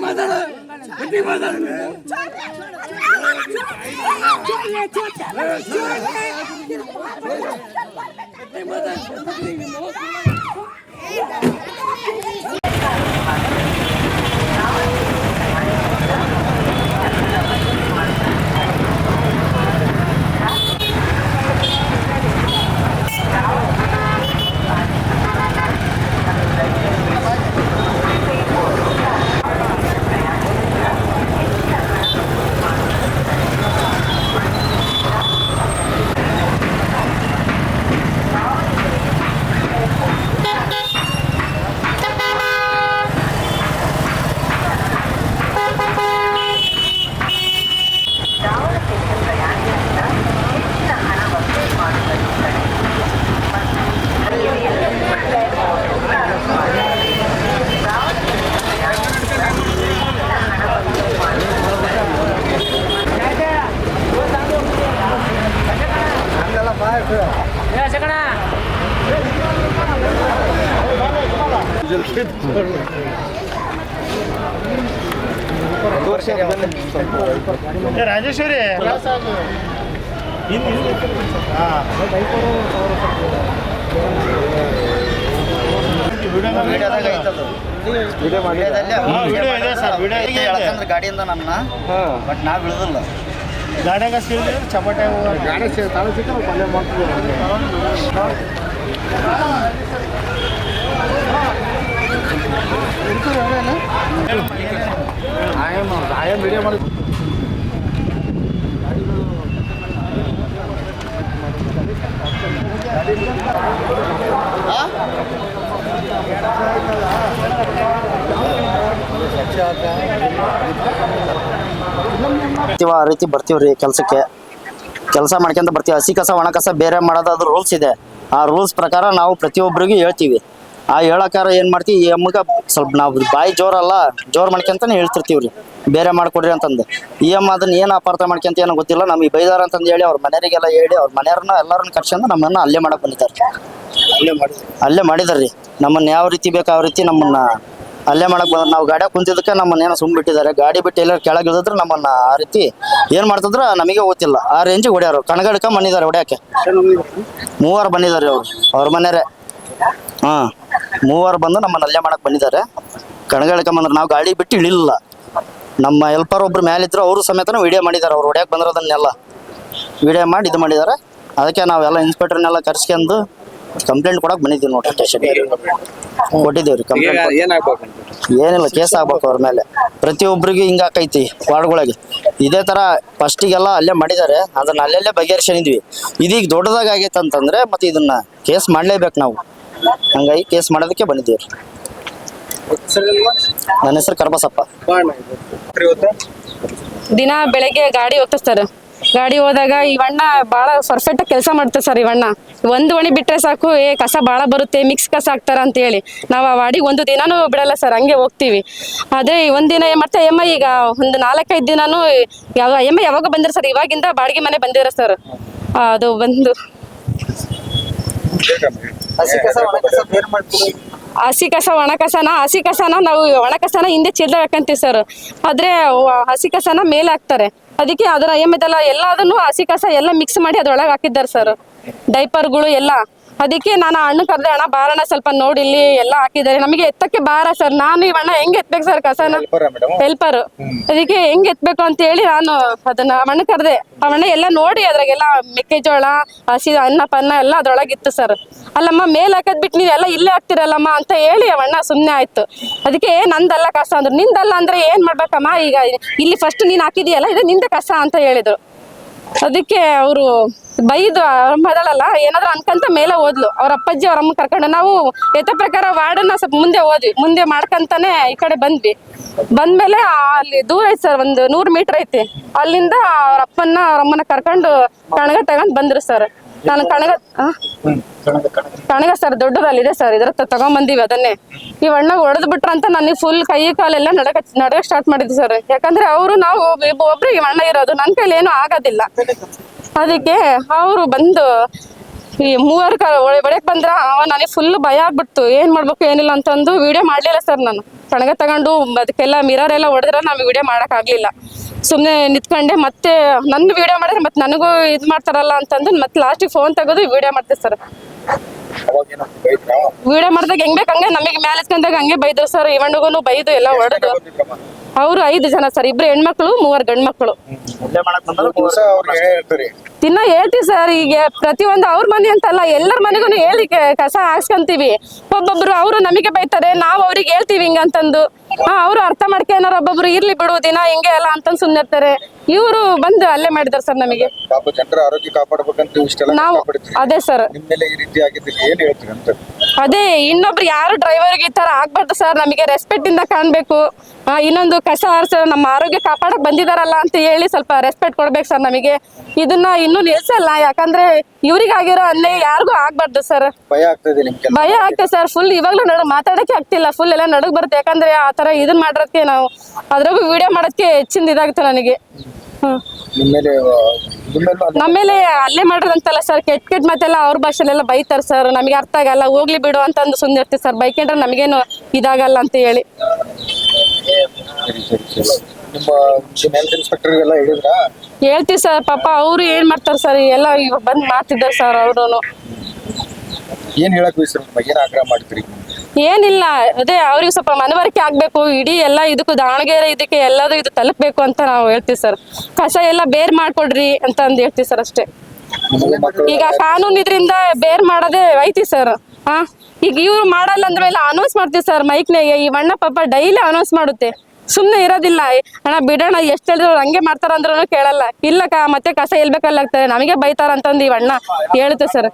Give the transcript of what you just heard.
மாதா ಎಳ್ಕಂದ್ರೆ ಗಾಡಿಯಿಂದ ನನ್ನ ಬಟ್ ನಾ ಬಿಡುದಿಲ್ಲ ಗಾಡಿಯಾಗ ಚಪಾಟೆ ಗಾಡಿ ತಾಳು ಸಿಕ್ಕ ಪಲ್ಯ ಮಾಡ್ತೀವಿ. ಬರ್ತೀವ ಆ ರೀತಿ ಬರ್ತೀವ್ರಿ ಕೆಲಸಕ್ಕೆ. ಕೆಲಸ ಮಾಡ್ಕೊಂತ ಬರ್ತೀವಿ. ಹಸಿ ಕಸ, ಒಣ ಕಸ ಬೇರೆ ಮಾಡೋದಾದ್ರೂ ರೂಲ್ಸ್ ಇದೆ. ಆ ರೂಲ್ಸ್ ಪ್ರಕಾರ ನಾವು ಪ್ರತಿಯೊಬ್ಬರಿಗೂ ಹೇಳ್ತೀವಿ. ಆ ಹೇಳಕಾರ ಏನು ಮಾಡ್ತೀವಿ ಈ ಅಮ್ಮಗ ಸ್ವಲ್ಪ ನಾವು ಬಾಯಿ ಜೋರಲ್ಲ ಜೋರ್ ಮಾಡ್ಕೊಂತಾನೆ ಹೇಳ್ತಿರ್ತೀವಿ ರೀ. ಬೇರೆ ಮಾಡ್ಕೊಡ್ರಿ ಅಂತಂದು. ಈ ಅಮ್ಮ ಅದನ್ನ ಏನು ಅಪಾರ್ಥ ಮಾಡ್ಕೊಂತ ಏನೋ ಗೊತ್ತಿಲ್ಲ ನಮಗೆ ಬೈದಾರ ಅಂತಂದು ಹೇಳಿ ಅವ್ರ ಮನೆಯವರಿಗೆಲ್ಲ ಹೇಳಿ ಅವ್ರ ಮನೆಯವ್ರನ್ನ ಎಲ್ಲರನ್ನ ಕರ್ಸ್ಕೊಂಡು ನಮ್ಮನ್ನ ಅಲ್ಲೇ ಮಾಡಕ್ಕೆ ಬಂದಿದ್ದಾರೆ. ಅಲ್ಲೇ ಮಾಡಿದಾರೆ. ರೀ. ನಮ್ಮನ್ನ ಯಾವ ರೀತಿ ಬೇಕು ಆ ರೀತಿ ನಮ್ಮನ್ನ ಅಲ್ಲೇ ಮಾಡಕ್ ಬಂದ್ರೆ ನಾವು ಗಾಡಿ ಕುಂತಿದ್ದಕ್ಕೆ ನಮ್ಮನ್ನ ಏನೋ ಸುಮ್ ಬಿಟ್ಟಿದ್ದಾರೆ. ಗಾಡಿ ಬಿಟ್ಟು ಎಲ್ಲರೂ ಕೆಳಗೆ ಇಳಿದ್ರೆ ನಮ್ಮನ್ನ ಆ ರೀತಿ ಏನ್ ಮಾಡ್ತಿದ್ರ ನಮಗೆ ಗೊತ್ತಿಲ್ಲ. ಆ ರೇಂಜಿಗೆ ಹೊಡ್ಯಾರು. ಕಣಗಡ್ಕ ಬಂದಿದ್ದಾರೆ ಹೊಡ್ಯಾಕೆ. ಮೂವರು ಬಂದಿದ್ದಾರೆ ಅವ್ರು. ಅವ್ರ ಮನೆಯವರೇ. ಹಾ. ಮೂವರು ಬಂದು ನಮ್ಮನ್ನ ಅಲ್ಲೇ ಮಾಡಕ್ ಬಂದಿದ್ದಾರೆ. ಕಣಗಡ್ಕ ಬಂದ್ರೆ. ನಾವು ಗಾಡಿ ಬಿಟ್ಟು ಇಳಿಲಿಲ್ಲ. ನಮ್ಮ ಹೆಲ್ಪರ್ ಒಬ್ರು ಮೇಲಿದ್ರು ಅವರು ಸಮೇತ ವಿಡಿಯೋ ಮಾಡಿದ್ದಾರೆ. ಅವ್ರು ಹೊಡ್ಯಾಕ್ ಬಂದಿರೋದನ್ನೆಲ್ಲ. ವಿಡಿಯೋ ಮಾಡಿ ಇದು ಮಾಡಿದ್ದಾರೆ. ಅದಕ್ಕೆ ನಾವೆಲ್ಲ ಇನ್ಸ್ಪೆಕ್ಟರ್ನೆಲ್ಲ ಕರ್ಸ್ಕೊಂಡು ಕಂಪ್ಲೇಂಟ್ ಕೊಡಕ್ ಬಂದಿದ್ದೀವಿ ನೋಡಿ ಸ್ಟೇಷನ್ ಕೊಟ್ಟಿದ್ದೀವಿ ರೀ ಕಂಪ್ಲೇಂಟ್ ಏನಿಲ್ಲ ಕೇಸ್ ಆಗ್ಬೇಕು ಅವ್ರ ಮೇಲೆ. ಪ್ರತಿಯೊಬ್ಬರಿಗೆ ಹಿಂಗ ಆಕೈತಿ ವಾರ್ಡ್ಗಳಿಗೆ. ಇದೇ ತರ ಫಸ್ಟಿಗೆಲ್ಲ ಅಲ್ಲೇ ಮಾಡಿದ್ದಾರೆ ಅದನ್ನ ಅಲ್ಲೆಲ್ಲೇ ಬಗೆಹರಿಸಿದ್ವಿ ಇದೀಗ ದೊಡ್ಡದಾಗ ಆಗೈತೆ ಅಂತಂದ್ರೆ ಮತ್ತೆ ಇದನ್ನ ಕೇಸ್ ಮಾಡ್ಲೇಬೇಕು ನಾವು. ಹಂಗಾಗಿ ಕೇಸ್ ಮಾಡೋದಕ್ಕೆ ಬಂದಿದ್ದೀವಿ ನನ್ನ ಹೆಸರು ಕರ್ಬಸಪ್ಪ. ದಿನ ಬೆಳಗ್ಗೆ ಗಾಡಿ ಹೋಗ್ತಾರೆ ಸರ್ ಗಾಡಿ ಹೋದಾಗ ಇವಣ್ಣ ಬಹಳ ಪರ್ಫೆಕ್ಟ್ ಕೆಲಸ ಮಾಡ್ತಾರೆ ಸರ್ ಇವಣ್ಣ ಒಂದು ಒಣಿ ಬಿಟ್ರೆ ಸಾಕು, ಏ ಕಸ ಬಹಳ ಬರುತ್ತೆ ಮಿಕ್ಸ್ ಕಸ ಹಾಕ್ತಾರ ಅಂತ ಹೇಳಿ. ನಾವು ಆ ವಾಡಿಗೆ ಒಂದು ದಿನಾನೂ ಬಿಡಲ್ಲ ಸರ್ ಹಂಗೆ ಹೋಗ್ತೀವಿ. ಅದೇ ದಿನ ಮತ್ತೆ ಎಮ್ಮ ಈಗ ಒಂದು ನಾಲ್ಕೈದು ದಿನಾನು ಯಾವ ಎಮ್ಮ ಯಾವಾಗ ಬಂದಿರ ಸರ್ ಇವಾಗಿಂದ ಬಾಡಿಗೆ ಮನೆ ಬಂದಿರ ಸರ್ ಅದು ಬಂದು. ಹಸಿ ಕಸ, ಒಣ ಕಸನ, ಹಸಿ ಕಸನ ನಾವು ಒಣ ಕಸನ ಹಿಂದೆ ಚೀಲ ಹಾಕಂತೀವಿ ಸರ್ ಆದ್ರೆ ಹಸಿ ಕಸನ ಮೇಲೆ ಹಾಕ್ತಾರೆ. ಅದಕ್ಕೆ ಅದರ ಇದೆಲ್ಲ ಎಲ್ಲ ಅದನ್ನು ಹಸಿ ಕಸ ಎಲ್ಲ ಮಿಕ್ಸ್ ಮಾಡಿ ಅದ್ರೊಳಗೆ ಹಾಕಿದ್ದಾರೆ ಸರ್ ಡೈಪರ್ಗಳು ಎಲ್ಲ. ಅದಕ್ಕೆ ನಾನು ಅಣ್ಣ ಕರೆದೆ ಅಣ್ಣ ಬಾರಣ ಸ್ವಲ್ಪ ನೋಡಿ ಇಲ್ಲಿ ಎಲ್ಲ ಹಾಕಿದ್ದಾರೆ. ನಮಗೆ ಎತ್ತಕ್ಕೆ ಬಾರ ಸರ್. ನಾನು ಇವಣ್ಣ ಹೆಂಗ್ ಎತ್ಬೇಕು ಸರ್ ಕಸನ? ಹೆಲ್ಪರ್ ಅದಕ್ಕೆ ಹೆಂಗ್ ಎತ್ಬೇಕು ಅಂತ ಹೇಳಿ ನಾನು ಅದನ್ನ ಅಣ್ಣ ಕರೆದೆ. ಅವಣ್ಣ ಎಲ್ಲ ನೋಡಿ ಅದ್ರಾಗೆಲ್ಲ ಮೆಕ್ಕೆಜೋಳ ಹಸಿ ಅನ್ನ ಪನ್ನ ಎಲ್ಲ ಅದ್ರೊಳಗಿತ್ತು ಸರ್. ಅಲ್ಲಮ್ಮ ಮೇಲೆ ಹಾಕದ್ ಬಿಟ್ಟು ನೀವೆಲ್ಲ ಎಲ್ಲ ಇಲ್ಲೇ ಹಾಕ್ತಿರಲ್ಲಮ್ಮ ಅಂತ ಹೇಳಿ ಅವಣ್ಣ ಸುಮ್ಮನೆ ಆಯ್ತು. ಅದಕ್ಕೆ ನಂದಲ್ಲ ಕಸ ಅಂದ್ರು. ನಿಂದಲ್ಲ ಅಂದ್ರೆ ಏನ್ ಮಾಡ್ಬೇಕಮ್ಮ? ಈಗ ಇಲ್ಲಿ ಫಸ್ಟ್ ನೀನ್ ಹಾಕಿದೀಯಲ್ಲ ಇದು ನಿಂದ ಕಸ ಅಂತ ಹೇಳಿದ್ರು. ಅದಕ್ಕೆ ಅವರು ಬೈದು ಮಾಡಲ್ಲ ಏನಾದ್ರು ಅನ್ಕಂತ ಮೇಲೆ ಹೋದ್ಲು. ಅವ್ರ ಅಪ್ಪಾಜಿ ಅವ್ರ ಅಮ್ಮ ಕರ್ಕೊಂಡು. ನಾವು ಯಥ ಪ್ರಕಾರ ವಾರ್ಡನ್ನ ಸ್ವಲ್ಪ ಮುಂದೆ ಹೋದ್ವಿ. ಮುಂದೆ ಮಾಡ್ಕಂತಾನೆ ಈ ಕಡೆ ಬಂದ್ವಿ. ಬಂದ್ಮೇಲೆ ಅಲ್ಲಿ ದೂರ ಐತೆ ಸರ್, ಒಂದು ನೂರು ಮೀಟರ್ ಐತಿ. ಅಲ್ಲಿಂದ ಅವ್ರ ಅಪ್ಪನ್ನ, ಅವ್ರ ಅಮ್ಮನ ಕರ್ಕೊಂಡು ಕಣಗ ತಗೊಂಡ್ ಬಂದ್ರು ಸರ್. ನಾನು ಕಣಗ ಕಣಗ ಸರ್ ದೊಡ್ಡದಲ್ಲಿ ಇದೆ ಸರ್ ಇದ್ರ ತಗೊಂಬಂದಿವಿ ಅದನ್ನೇ. ಈ ಅಣ್ಣ ಹೊಡೆದ್ ಬಿಟ್ರ ಅಂತ ನನಗೆ ಫುಲ್ ಕೈ ಕಾಲೆಲ್ಲ ನಡಕ ನಡಕ ಸ್ಟಾರ್ಟ್ ಮಾಡಿದ್ವಿ ಸರ್. ಯಾಕಂದ್ರೆ ಅವರು ನಾವು ಒಬ್ರಿಗೆ ಅಣ್ಣ ಇರೋದು ನನ್ನ ಕೈಲಿ ಏನು ಆಗೋದಿಲ್ಲ. ಅದಕ್ಕೆ ಅವರು ಬಂದು ಈ ಮೂವರು ಕ ಒಳಗೆ ಬಂದ್ರ ಅವ ನನಗೆ ಫುಲ್ ಭಯ ಆಗ್ಬಿಡ್ತು. ಏನ್ ಮಾಡ್ಬೇಕು ಏನಿಲ್ಲ ಅಂತಂದು ವಿಡಿಯೋ ಮಾಡ್ಲಿಲ್ಲ ಸರ್ ನಾನು. ಕಣಗ ತಗೊಂಡು ಅದಕ್ಕೆಲ್ಲ ಮಿರರ್ ಎಲ್ಲ ಹೊಡೆದ್ರ ನಾವು ವಿಡಿಯೋ ಮಾಡಕ್ ಆಗ್ಲಿಲ್ಲ. ಸುಮ್ಮನೆ ನಿತ್ಕೊಂಡೆ ಮತ್ತೆ ನನ್ನ ವಿಡಿಯೋ ಮಾಡಿದ್ರೆ ಮತ್ತೆ ನನಗೂ ಇದು ಮಾಡ್ತಾರಲ್ಲ ಅಂತಂದು ಮತ್ತೆ ಲಾಸ್ಟಿಗೆ ಫೋನ್ ತೆಗೆದು ವಿಡಿಯೋ ಮಾಡ್ತೆ ಸರ್? ವಿಡಿಯೋ ಮಾಡಿದಾಗ ಹೆಂಗ್ ಬೇಕಂಗೆ ನಮಗೆ ಮ್ಯಾಲೆ ಇಸ್ಕೊಂಡಾಗ ಹಂಗೆ ಬೈದ್ರು ಸರ್ ಇವಣ್ಣಗೂನು ಬೈದು ಎಲ್ಲ ಹೊಡೆದು? ಅವರು ಐದು ಜನ ಸರ್ ಇಬ್ರು ಹೆಣ್ಮಕ್ಳು ಮೂವರು ಗಂಡ್ಮಕ್ಳು. ತಿನ್ನ ಹೇಳ್ತಿವಿ ಸರ್ ಈಗ ಪ್ರತಿಯೊಂದು ಅವ್ರ ಮನೆ ಅಂತಲ್ಲ ಎಲ್ಲರ ಮನೆಗೂ ಹೇಳಿ ಕಸ ಹಾಕ್ಸ್ಕೊಂತೀವಿ. ಒಬ್ಬೊಬ್ರು ಅವರು ನಮಗೆ ಬೈತಾರೆ ನಾವು ಅವ್ರಿಗೆ ಹೇಳ್ತೀವಿ ಹಿಂಗಂತಂದು. ಅವರು ಅರ್ಥ ಮಾಡ್ಕೊಂಡಾರ ಒಬ್ಬೊಬ್ರು ಇರ್ಲಿ ಬಿಡು ದಿನ ಹಿಂಗೆ ಎಲ್ಲ ಅಂತ ಸುಮ್ಮನೆ ಇರ್ತಾರೆ. ಇವರು ಬಂದು ಅಲ್ಲೇ ಮಾಡಿದಾರೆ ಸರ್ ನಮಗೆ. ಜನರ ಆರೋಗ್ಯ ಕಾಪಾಡಬೇಕಂತ ಇಷ್ಟೆಲ್ಲ ನಾವು ಅದೇ ಸರ್. ಈ ರೀತಿ ಏನ್ ಹೇಳ್ತೀರಿ ಅಂತ? ಅದೇ ಇನ್ನೊಬ್ರು ಯಾರು ಡ್ರೈವರ್ಗೆ ಈ ತರ ಆಗ್ಬಾರ್ದು ಸರ್ ನಮಗೆ ರೆಸ್ಪೆಕ್ಟ್ ಇಂದ ಕಾಣ್ಬೇಕು. ಆ, ಇನ್ನೊಂದು ಕಸ ಸರ್ ನಮ್ಮ ಆರೋಗ್ಯ ಕಾಪಾಡಕ್ ಬಂದಿದಾರಲ್ಲ ಅಂತ ಹೇಳಿ ಸ್ವಲ್ಪ ರೆಸ್ಪೆಕ್ಟ್ ಕೊಡ್ಬೇಕು ಸರ್ ನಮಗೆ. ಇದನ್ನ ಇನ್ನೂ ನಿಲ್ಸಲ್ಲ ಯಾಕಂದ್ರೆ ಇವ್ರಿಗಾಗಿರೋ ಅನ್ಯಾಯ ಯಾರಿಗೂ ಆಗ್ಬಾರ್ದು ಸರ್. ಭಯ ಆಗ್ತದೆ ಭಯ ಆಗ್ತದೆ ಸರ್ ಫುಲ್ ಇವಾಗ್ಲೂ ನಡ ಮಾತಾಡಕ್ಕೆ ಆಗ್ತಿಲ್ಲ ಫುಲ್ ಎಲ್ಲ ನಡುಗ್ ಬರುತ್ತೆ. ಯಾಕಂದ್ರೆ ಆ ತರ ಇದನ್ ಮಾಡ್ರಕ್ಕೆ ನಾವು. ಅದ್ರಾಗೂ ವಿಡಿಯೋ ಮಾಡೋದಕ್ಕೆ ಹೆಚ್ಚಿಂದ ಇದಾಗುತ್ತೆ ನನಗೆ. ಹ್ಮ್. ಅಲ್ಲ ನಮ್ಮ ಮೇಲೆ ಅಲ್ಲೇ ಮಾಡಿದ್ರಂತಲ್ಲ ಸರ್ ಕೆಟ್ಟ ಕೆಟ್ಟ ಮತ್ತೆಲ್ಲ ಅವ್ರ ಭಾಷೆಲೆಲ್ಲ ಬೈತಾರೆ ಸರ್. ನಮಗೆ ಅರ್ಥ ಆಗಲ್ಲ ಹೋಗ್ಲಿ ಬಿಡು ಅಂತಂದು ಸುಮ್ಮನೆ ಇರ್ತೀವಿ ಸರ್. ಬೈಕೊಂಡ್ರೆ ನಮಗೇನು ಇದಾಗಲ್ಲ ಅಂತ ಹೇಳಿ. ಹೇಳ್ತೀವಿ ಸರ್ ಪಾಪ ಅವರು ಏನ್ ಮಾಡ್ತಾರೆ ಸರ್ ಎಲ್ಲ ಇವಾಗ ಬಂದ್ ಮಾಡ್ತಿದ್ದಾರೆ ಸರ್ ಅವ್ರು ಏನ್ ಹೇಳಕ್ ಏನ್ ಆಗ್ರಹ ಮಾಡ್ತೀರಿ? ಏನಿಲ್ಲ, ಅದೇ ಅವ್ರಿಗೆ ಸ್ವಲ್ಪ ಮನವರಿಕೆ ಆಗ್ಬೇಕು, ಇಡೀ ಎಲ್ಲ ಇದಕ್ಕೂ ದಾವಣಗೆರೆ ಇದಕ್ಕೆ ಎಲ್ಲದೂ ಇದು ತಲುಪಬೇಕು ಅಂತ ನಾವು ಹೇಳ್ತೀವಿ ಸರ್. ಕಸ ಎಲ್ಲ ಬೇರ್ ಮಾಡ್ಕೊಡ್ರಿ ಅಂತ ಅಂದ್ ಹೇಳ್ತೀವಿ ಸರ್ ಅಷ್ಟೇ. ಈಗ ಕಾನೂನು ಇದ್ರಿಂದ ಬೇರ್ ಮಾಡೋದೇ ಐತಿ ಸರ್. ಹಾ ಈಗ ಇವ್ರು ಮಾಡಲ್ಲ ಅಂದ್ರೆ ಮೇಲೆ ಅನೌನ್ಸ್ ಮಾಡ್ತೀವಿ ಸರ್ ಮೈಕ್ನಾಗೆ. ಈ ಅಣ್ಣ ಪಾಪ ಡೈಲಿ ಅನೌನ್ಸ್ ಮಾಡುತ್ತೆ. ಸುಮ್ಮನೆ ಇರೋದಿಲ್ಲ. ಅಣ್ಣ ಬಿಡೋಣ ಎಷ್ಟು ಹೇಳಿದ್ರು ಹಂಗೆ ಮಾಡ್ತಾರ ಅಂದ್ರೂ ಕೇಳಲ್ಲ. ಇಲ್ಲಕ್ಕ, ಮತ್ತೆ ಕಸ ಎಲ್ಬೇಕಲ್ಲ ಆಗ್ತದೆ ನಮಗೆ ಬೈತಾರ ಅಂತಂದು ಈ ಅಣ್ಣ ಹೇಳುತ್ತೆ ಸರ್.